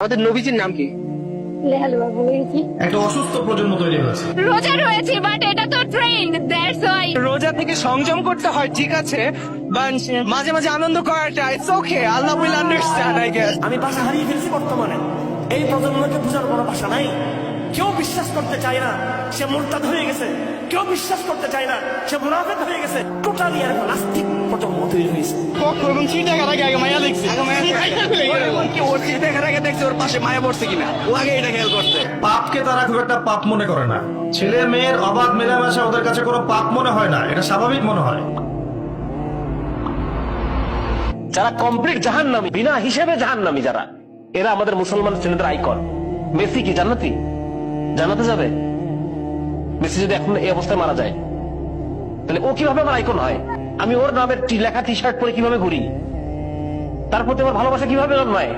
আমাদের নবীজির নাম কি? লেহালুয়া বলে গেছি একটা অসুস্থ প্রজন্ম তৈরি হয়েছে। রোজা রয়েছে বাট এটা তো ট্রেন্ড দ্যাটস ওয়াই রোজা থেকে সংযম করতে হয় ঠিক আছে মাঝে মাঝে আনন্দ করাটা it's okay Allah will understand I guess আমি ভাষা হারিয়ে ফেলছি বর্তমানে। এই প্রজন্মকে বোঝার কোনো ভাষা নাই। কেউ বিশ্বাস করতে চায় না সে মুরতাদ হয়ে গেছে। কেউ বিশ্বাস করতে চায় না সে মুনাফেক হয়ে গেছে। টোটালি আর নাস্তিক প্রজন্ম তৈরি হয়েছে। এবং চিন্তা আগে আগে মায়া দেখছি। আগে মায়া কি ওর চিন্তা আগে দেখছে ওর পাশে মায়া পড়ছে কিনা? ও আগে এটা খেয়াল করছে। পাপকে তারা খুব একটা পাপ মনে করে না। ছেলে মেয়ের অবাধ মেলামেশা ওদের কাছে কোনো পাপ মনে হয় না। এটা স্বাভাবিক মনে হয়। যারা কমপ্লিট জাহান্নামী বিনা হিসেবে জাহান্নামী যারা এরা আমাদের মুসলমান ছেলেদের আইকন মেসি কি জান্নাতি? জানাতে যাবে? মেসি যদি এখন এই অবস্থায় মারা যায় তাহলে ও কীভাবে আমার আইকন হয়? আমি ওর নামের টি- লেখা টি শার্ট পরে কীভাবে ঘুরি? তার প্রতি আমার ভালোবাসা কীভাবে জন্মায়?